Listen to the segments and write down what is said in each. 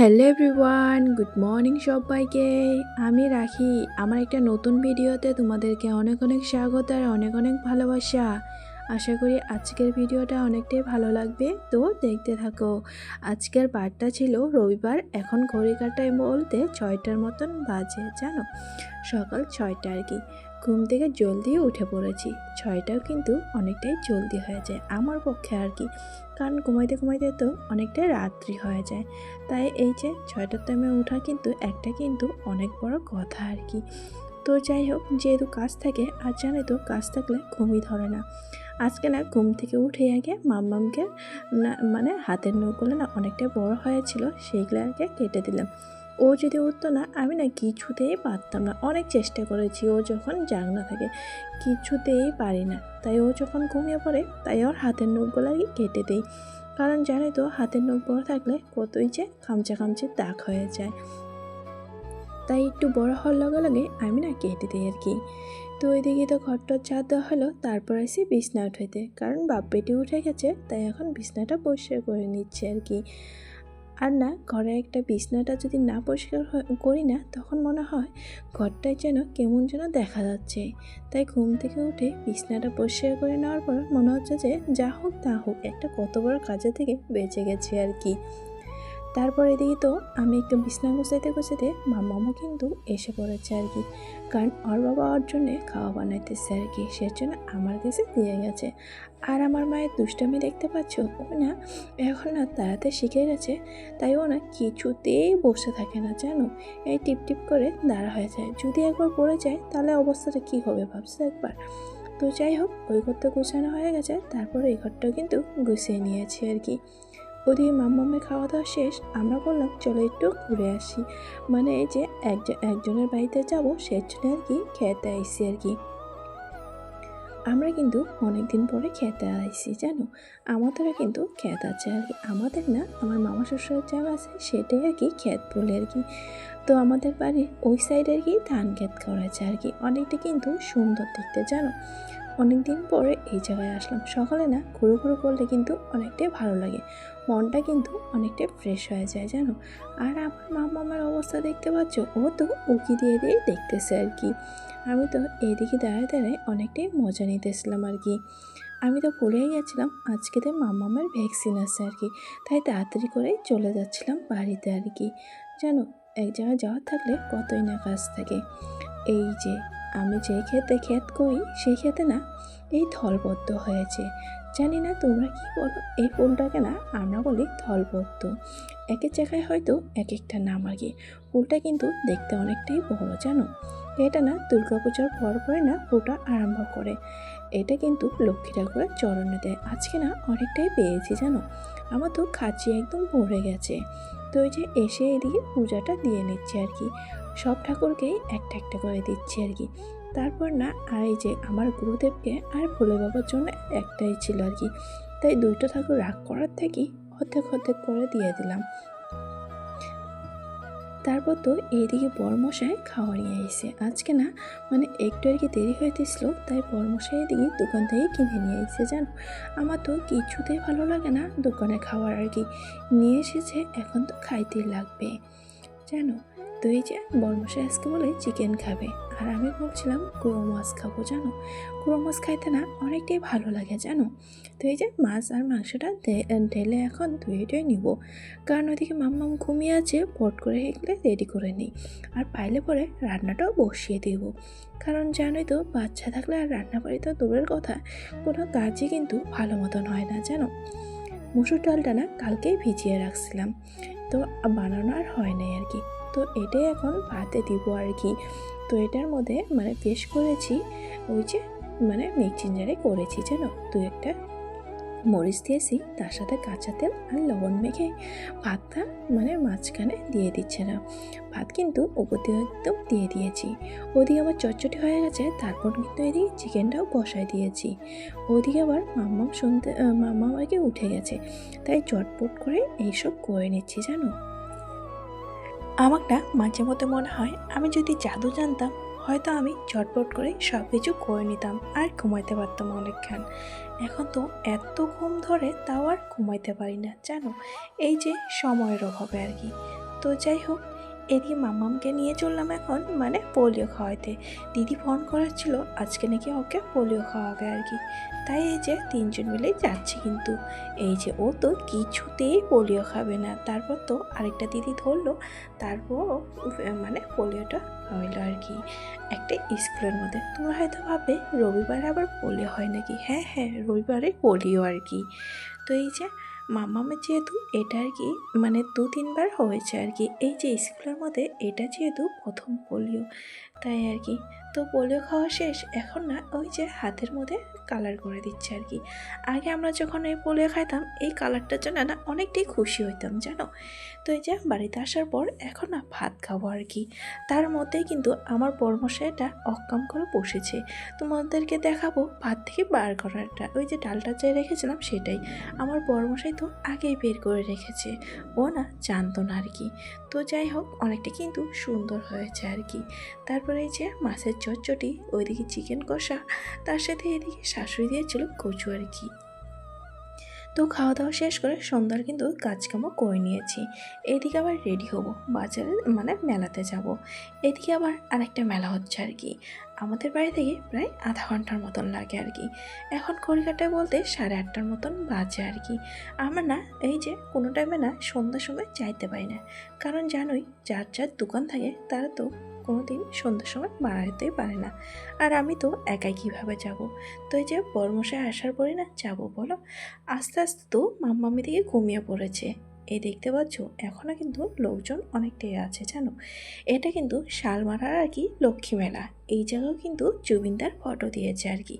Hello everyone, good morning সবাইকে। আমি রাখি। আমার একটা নতুন ভিডিওতে তোমাদেরকে অনেক অনেক স্বাগত আর অনেক অনেক ভালোবাসা। আশা করি আজকের ভিডিওটা অনেকটাই ভালো লাগবে। তো দেখতে থাকো। আজকের বারটা ছিল রবিবার। এখন ঘড়ি কাটায় বলতে ছয়টার মতন বাজে, জানো? সকাল ছয়টা আর কি। ঘুম থেকে জলদি উঠে পড়েছি। ছয়টাও কিন্তু অনেকটাই জলদি হয়ে যায়, আমার পক্ষে আর কি। কারণ ঘুমাইতে ঘুমাইতে তো অনেকটাই রাত্রি হয়ে যায়। তাই এই যে ছয়টার টাইমে ওঠা কিন্তু একটা কিন্তু অনেক বড় কথা আর কি। তো যাই হোক, যেহেতু কাজ থাকে, আর জানে তো কাজ থাকলে ঘুমই ধরে না। আজকে না ঘুম থেকে উঠে আগে মাম্মামকে মানে হাতের নখগুলো না অনেকটা বড় হয়েছিল সেইগুলোকে কেটে দিলাম। ও যদি উঠতো না, আমি না কিছুতেই পারতাম না। অনেক চেষ্টা করেছি, ও যখন জাগনা থাকে, কিছুতেই পারি না। তাই ও যখন ঘুমিয়ে পড়ে, তাই ওর হাতের নখগুলো কেটে দেই। কারণ জানে তো, হাতের নখ বড় থাকলে কতই যে খামচা খামচে দাগ হয়ে যায়। তাই একটু বড় হওয়ার লগে লগে আমি না কেটে দিই আর কি। তো ওইদিকে তো ঘরটার চা দেওয়া হলো, তারপর আসি বিছনা উঠাইতে। কারণ বাপ বেটি উঠে গেছে, তাই এখন বিছনাটা পরিষ্কার করে নিচ্ছে আর কি। আর না ঘরে একটা বিছনাটা যদি না পরিষ্কার করি না, তখন মনে হয় ঘরটায় যেন কেমন যেন দেখা যাচ্ছে। তাই ঘুম থেকে উঠে বিছনাটা পরিষ্কার করে নেওয়ার পর মনে হচ্ছে যে যা হোক তা হোক, একটা কত বড় কাজে থেকে বেঁচে গেছে আর কি। তারপর এদিকে তো আমি একটু বিছনা গুছাইতে গুছাইতে মামামও কিন্তু এসে পড়েছে আর কি। কারণ ওর বাবা ওর জন্যে খাওয়া বানাইতেছে আর কি, সে জন্য আমার কাছে দিয়ে গেছে। আর আমার মায়ের দুষ্টামি দেখতে পাচ্ছ? ও না, এখন না তাড়াতে শিখে গেছে, তাই ও না কিছুতেই বসে থাকে না, জানো? এই টিপ টিপ করে দাঁড়া হয়ে যায়। যদি একবার পড়ে যায়, তাহলে অবস্থাটা কী হবে ভাবছ একবার? তো যাই হোক, ওই ঘরটা গুছানো হয়ে গেছে, তারপরে এই ঘরটাও কিন্তু গুছিয়ে নিয়েছি আর কি। ওদিকে মাম্মামের খাওয়া দাওয়া শেষ, আমরা বললাম, চলো একটু ঘুরে আসি। মানে এই যে একজন একজনের বাড়িতে যাব সেজন্য আর কি খেতে আইসি আর কি। আমরা কিন্তু অনেক দিন পরে খেতে আইসি, জানো? আমাদেরও কিন্তু ক্ষেত আছে আর কি। আমাদের না, আমার মামা শ্বশুরের জায়গা আছে, সেটাই আর কি ক্ষেত বলে আর কি। তো আমাদের বাড়ির ওই সাইডে আর কি ধান ক্ষেত করেছে আর কি। অনেকটা কিন্তু সুন্দর দেখতে, জানো? অনেক দিন পরে এই জায়গায় আসলাম। সকালে না, ঘুরো ঘুরো করলে কিন্তু অনেকটাই ভালো লাগে। মনটা কিন্তু অনেকটাই ফ্রেশ হয়ে যায়, জানো? আর আমার মা মামার অবস্থা দেখতে পাচ্ছ? ও তো উকি দিয়ে দিয়ে দেখতেছে আর কি। আমি তো এইদিকে দাঁড়ায় দাঁড়ায় অনেকটাই মজা নিতেছিলাম আর কি। আমি তো ভুলেই গেছিলাম, আজকে তো মামামের ভ্যাকসিন আছে আর কি। তাই তাড়াতাড়ি করেই চলে যাচ্ছিলাম বাড়িতে আর কি। জানো, এক জায়গায় যাওয়ার থাকলে কতই না কাজ থাকে। এই যে, আমি যে খেতে ক্ষেত করি, সেই খেতে না এই থলবদ্ধ হয়েছে। জানি না তোমরা কি বলো, এই ফুলটাকে না আমরা বলি থলবদ্ধ একের জায়গায় হয়তো এক একটা নাম কি ফুলটা কিন্তু দেখতে অনেকটাই বড়, জানো? এটা না দুর্গাপূজার পর পরে না ফুলটা আরম্ভ করে। এটা কিন্তু লক্ষ্মী ঠাকুরের চরণে দেয়। আজকে না অনেকটাই পেয়েছি, জানো? আমার তো খাঁচি একদম ভরে গেছে। তো ওই যে এসে এদিকে পূজাটা দিয়ে নিচ্ছে আর কি। সব ঠাকুরকেই একটা একটা করে দিচ্ছি আর কি। তারপর না, আর এই যে আমার গুরুদেবকে আর ভোলে বাবার জন্য একটাই ছিল আর কি। তাই দুইটা ঠাকুর রাগ করার থেকেই অর্ধেক অর্ধেক করে দিয়ে দিলাম। তারপর তো এইদিকে বরমশাই খাওয়া নিয়ে এসে আজকে না মানে একটু আর কি দেরি হইতেছিল, তাই বরমশাই এদিকে দোকান থেকে কিনে নিয়ে এসে জানো? আমার তো কিছুতেই ভালো লাগে না দোকানে খাওয়ার আর কি। নিয়ে এসেছে, এখন তো খাইতেই লাগবে। জানো? তো এই যে বরমশাই আজকে বলে চিকেন খাবে। আর আমি বলছিলাম গুঁড়ো মাছ খাব, জানো? গুঁড়ো মাছ খাইতে না অনেকটাই ভালো লাগে, জানো? তো এই যে মাছ আর মাংসটা ঢেলে এখন ধুয়ে টুয়ে নিব। কারণ ওইদিকে মাম্মাম ঘুমিয়ে আছে, পট করে এগুলো রেডি করে নিই। আর পাইলে পরে রান্নাটাও বসিয়ে দেব। কারণ জানোই তো, বাচ্চা থাকলে আর রান্না বাড়ি তো দূরের কথা। কোনো কাজই কিন্তু ভালো মতন হয় না, জানো? মুসুর ডালটা না কালকেই ভিজিয়ে রাখছিলাম। তো বানানো আর হয় নাই আর কি। তো এটাই এখন ভাতে দিব আর কি। তো এটার মধ্যে মানে পেশ করেছি ওই যে মানে মিক্সিং জারে করেছি জানো? দু একটা মরিচ দিয়েছি, তার সাথে কাঁচা তেল আর লবণ মেখে ভাতটা মানে মাঝখানে দিয়ে দিচ্ছে না। ভাত কিন্তু ওপর দিয়ে একদম দিয়ে দিয়েছি। ওদিকে আবার চটচটি হয়ে গেছে, তারপর কিন্তু এদিকে চিকেনটাও বসায় দিয়েছি। ওদিকে আবার মাম্মা শুনতে মাম্মা আমাকে উঠে গেছে। তাই চটপট করে এইসব করে নিচ্ছি জানো? আমার না মাঝে মধ্যে মনে হয় আমি যদি জাদু জানতাম, হয়তো আমি ঝটপট করে সব কিছু করে নিতাম আর ঘুমাইতে পারতাম অনেকক্ষণ। এখন তো এত ঘুম ধরে তাও আর ঘুমাইতে পারি না, জানো? এই যে সময়ের অভাবে আর কি। তো যাই হোক এদিকে মামামকে নিয়ে চললাম এখন মানে পোলিও খাওয়াতে। দিদি ফোন করেছিল, আজকে নাকি ওকে পোলিও খাওয়াবে আর কি। তাই এই যে তিনজন মিলেই যাচ্ছে কিন্তু। এই যে ও তো কিছুতেই পোলিও খাবে না। তারপর তো আরেকটা দিদি ধরলো, তারপর মানে পোলিওটা খাওয়াইলো আর কি। একটা স্কুলের মধ্যে। তোমরা হয়তো ভাবে রবিবারে আবার পোলিও হয় নাকি? হ্যাঁ হ্যাঁ রবিবারে পোলিও আর কি। তো এই যে মামামের যেহেতু এটা আর কি মানে দু তিনবার হয়েছে আর কি। এই যে স্কুলের মধ্যে এটা যেহেতু প্রথম পোলিও, তাই আর কি। তো পোলিও খাওয়া শেষ, এখন না, ওই যে হাতের মধ্যে কালার করে দিচ্ছে আর কি। আগে আমরা যখন এই পোলিও খাইতাম, এই কালারটার জন্য না অনেকটাই খুশি হইতাম, জানো? তো এই যে বাড়িতে আসার পর এখন না ভাত খাব আর কি। তার মধ্যেই কিন্তু আমার পরমশাইটা অক্কাম করে বসেছে। তোমাদেরকে দেখাবো ভাত থেকে বার করারটা। ওই যে ডালটা যে রেখেছিলাম সেটাই। আমার বড়মশাই তো আগেই বের করে রেখেছে। ও না জানতো না আর কি। তো যাই হোক, অনেকটা কিন্তু সুন্দর হয়েছে আর কি। তারপরে এই যে মাছের চটচটি ওইদিকে চিকেন কষা, তার সাথে এদিকে শাশুড়ি দিয়েছিল কচু আর কি তো খাওয়া দাওয়া শেষ করে সন্ধ্যার কিন্তু কাজকামও করে নিয়েছি। এদিকে আবার রেডি হব বাজারে মানে মেলাতে যাব। এদিকে আবার আরেকটা মেলা হচ্ছে আর কি। আমাদের বাড়ি থেকে প্রায় আধা ঘণ্টার মতন লাগে আর কি। এখন কড়িকাটায় বলতে সাড়ে আটটার মতন বাজে আর কি। আমার না, এই যে কোনো টাইমে না সন্ধ্যার সময় চাইতে পারি না। কারণ জানোই, যার যার দোকান থাকে, তারা তো কোনো দিন সন্ধ্যার সময় বাড়াতেই পারে না। আর আমি তো একাই কীভাবে যাব? তো এই যে বর্মশায় আসার পরে না যাব বলো? আস্তে আস্তে তো মাম্মামি দিকে ঘুমিয়ে পড়েছে। এই দেখতে পাচ্ছ এখনও কিন্তু লোকজন অনেকটাই আছে, জানো? এটা কিন্তু শালমারার আর কি লক্ষ্মী মেলা। এই জায়গাও কিন্তু জুবিনদার ফটো দিয়েছে আর কি।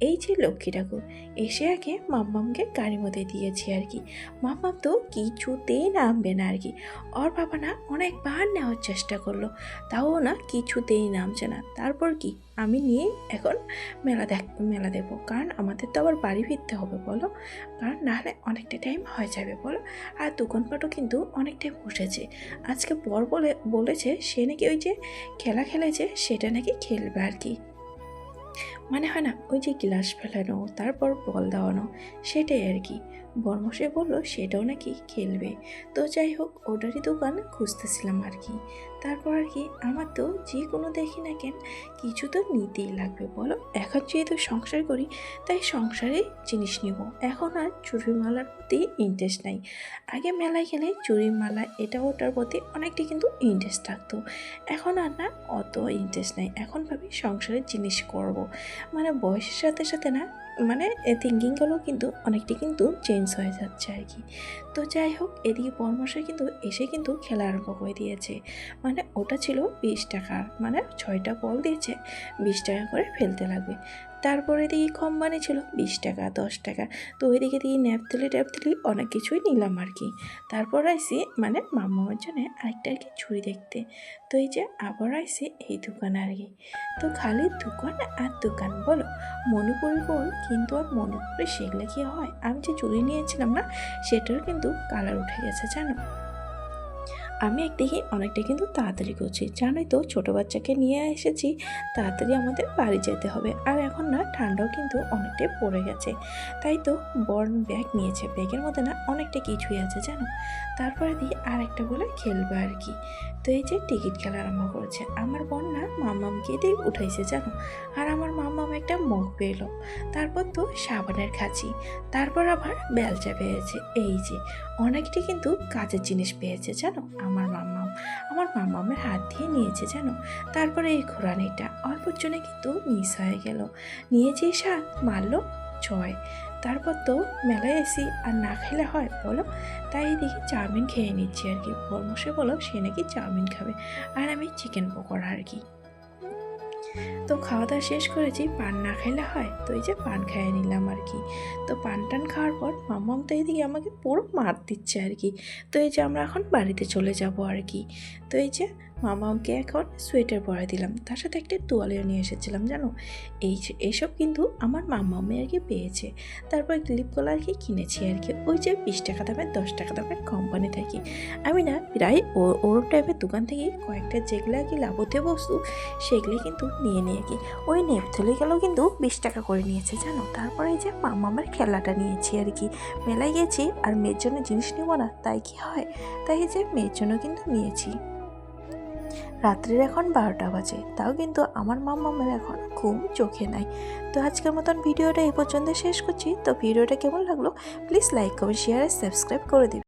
এই যে লক্ষ্মী ঠাকুর, এসে আগে মাম্মামকে গাড়ির মধ্যে দিয়েছি আর কি। মাম্মাম তো কিছুতেই নামবে না আর কি। ওর বাবা না অনেকবার নেওয়ার চেষ্টা করল, তাও না কিছুতেই নামছে না। তারপর কি? আমি নিয়ে এখন মেলা দেখ, মেলা দেবো। কারণ আমাদের তো আবার বাড়ি ফিরতে হবে, বলো? কারণ নাহলে অনেকটা টাইম হয়ে যাবে, বলো? আর দোকানপাটও কিন্তু অনেকটাই বসেছে। আজকে বর বলে, বলেছে সে নাকি ওই যে খেলা খেলেছে, সেটা নাকি খেলবে আর কি। মানে হয় না, ওই যে গ্লাস ফেলানো, তারপর বল দেওয়ানো, সেটাই আর কি। বর্মশে বলল, সেটাও নাকি খেলবে। তো যাই হোক, ওটারই দোকান খুঁজতেছিলাম আর কি। তারপর আর কি, আমার তো যে কোনো দেখি না কেন কিছু তো নিতেই লাগবে, বলো? এখন যেহেতু সংসার করি, তাই সংসারে জিনিস নিব। এখন আর চুরির মালার প্রতি ইন্টারেস্ট নাই। আগে মেলায় গেলে চুরির মালা এটা ওটার প্রতি অনেকটা কিন্তু ইন্টারেস্ট থাকতো। এখন আর না, অত ইন্টারেস্ট নাই। এখন ভাবি সংসারের জিনিস করব। মানে বয়সের সাথে সাথে না মানে থিঙ্কিংগুলো কিন্তু অনেকটা কিন্তু চেঞ্জ হয়ে যাচ্ছে আর কি। তো যাই হোক, এদিকে পরামর্শে কিন্তু এসে কিন্তু খেলা আরম্ভ করে দিয়েছে। মানে ওটা ছিল বিশ টাকা। মানে ছয়টা বল দিয়েছে, বিশ টাকা করে ফেলতে লাগবে। তারপরে দিকে কম্বানি ছিল বিশ টাকা, দশ টাকা। তো ওইদিকে দিকে ন্যাপতলি ট্যাপতলি অনেক কিছুই নিলাম আর কি। তারপর আইসি মানে মামার জন্য আরেকটা আর কি ছুরি দেখতে। তো এই যে আবার আইসি এই দোকান আর কি। তো খালি দোকান আর দোকান বলো। মণিপুরি বল কিন্তু আর মনে মণিপুরে সেগুলো কি হয়? আমি যে চুরি নিয়েছিলাম না সেটারও কিন্তু কালার উঠে গেছে, জানো? আমি একদিকে অনেকটা কিন্তু তাড়াতাড়ি করছি। জানোই তো, ছোটো বাচ্চাকে নিয়ে এসেছি, তাড়াতাড়ি আমাদের বাড়ি যেতে হবে। আর এখন না, ঠান্ডাও কিন্তু অনেকটাই পড়ে গেছে। তাই তো বর্ন ব্যাগ নিয়েছে। ব্যাগের মধ্যে না অনেকটা কিছুই আছে, জানো? তারপরে দিয়ে আর একটা বলে খেলবে আর কি। তো এই যে টিকিট খেলা আরম্ভ করেছে। আমার বোন না মামামকে দিয়ে উঠাইছে, জানো? আর আমার মামাম একটা মগ পেল তারপর তো সাবানের খাঁচি। তারপর আবার বেলচা পেয়েছে। এই যে, অনেকটি কিন্তু কাজের জিনিস পেয়েছে, জানো? আমার মাম্মাম আমার মাম্মামের হাত দিয়ে নিয়েছে, জানো? তারপরে এই ঘোরানিটা অল্পর জন্য কিন্তু মিস হয়ে গেল। নিয়েছি সাত মারলো ছয় তারপর তো মেলায় এসি আর না খেলে হয়, বলো? তাই এদিকে চাউমিন খেয়ে নিচ্ছি আর কি। বর্মসে বলো সে নাকি চাউমিন খাবে। আর আমি চিকেন পকোড়া আর কি। তো খাওয়া দাওয়া শেষ করেছি পান না খাইলে হয়, তো এই যে পান খাইয়ে নিলাম আর কি। তো পান টান খাওয়ার পর মাম্মাম তো এদিকে আমাকে পুরো মার দিচ্ছে আর কি। তো এই যে আমরা এখন বাড়িতে চলে যাব আর কি। তো এই যে মামাকে এখন সোয়েটার পরাই দিলাম। তার সাথে একটা তোয়ালিও নিয়ে এসেছিলাম, জানো? এই এইসব কিন্তু আমার মামামে আর কি পেয়েছে। তারপর কলার আর কি কিনেছি আর কি। ওই যে বিশ টাকা দামের, দশ টাকা দামের কোম্পানি থাকি। আমি না, প্রায় ও- ওরম টাইপের দোকান থেকে কয়েকটা যেগুলো আর কি লাভতে বস্তু সেগুলো কিন্তু নিয়ে নিয়ে কি। ওই নেপথলে গেলেও কিন্তু বিশ টাকা করে নিয়েছে, জানো? তারপরে এই যে মামা আমার খেলাটা নিয়েছি আর কি। মেলায় গেছি আর মেয়ের জন্য জিনিস নেব না, তাই কি হয়? তাই যে মেয়ের জন্য কিন্তু নিয়েছি। রাত্রির এখন বারোটা বাজে, তাও কিন্তু আমার মাম্মামের এখন ঘুম চোখে নাই। তো আজকের মতন ভিডিওটা এই পর্যন্ত শেষ করছি। তো ভিডিওটা কেমন লাগল প্লিজ লাইক কমেন্ট শেয়ার আর সাবস্ক্রাইব করে দিন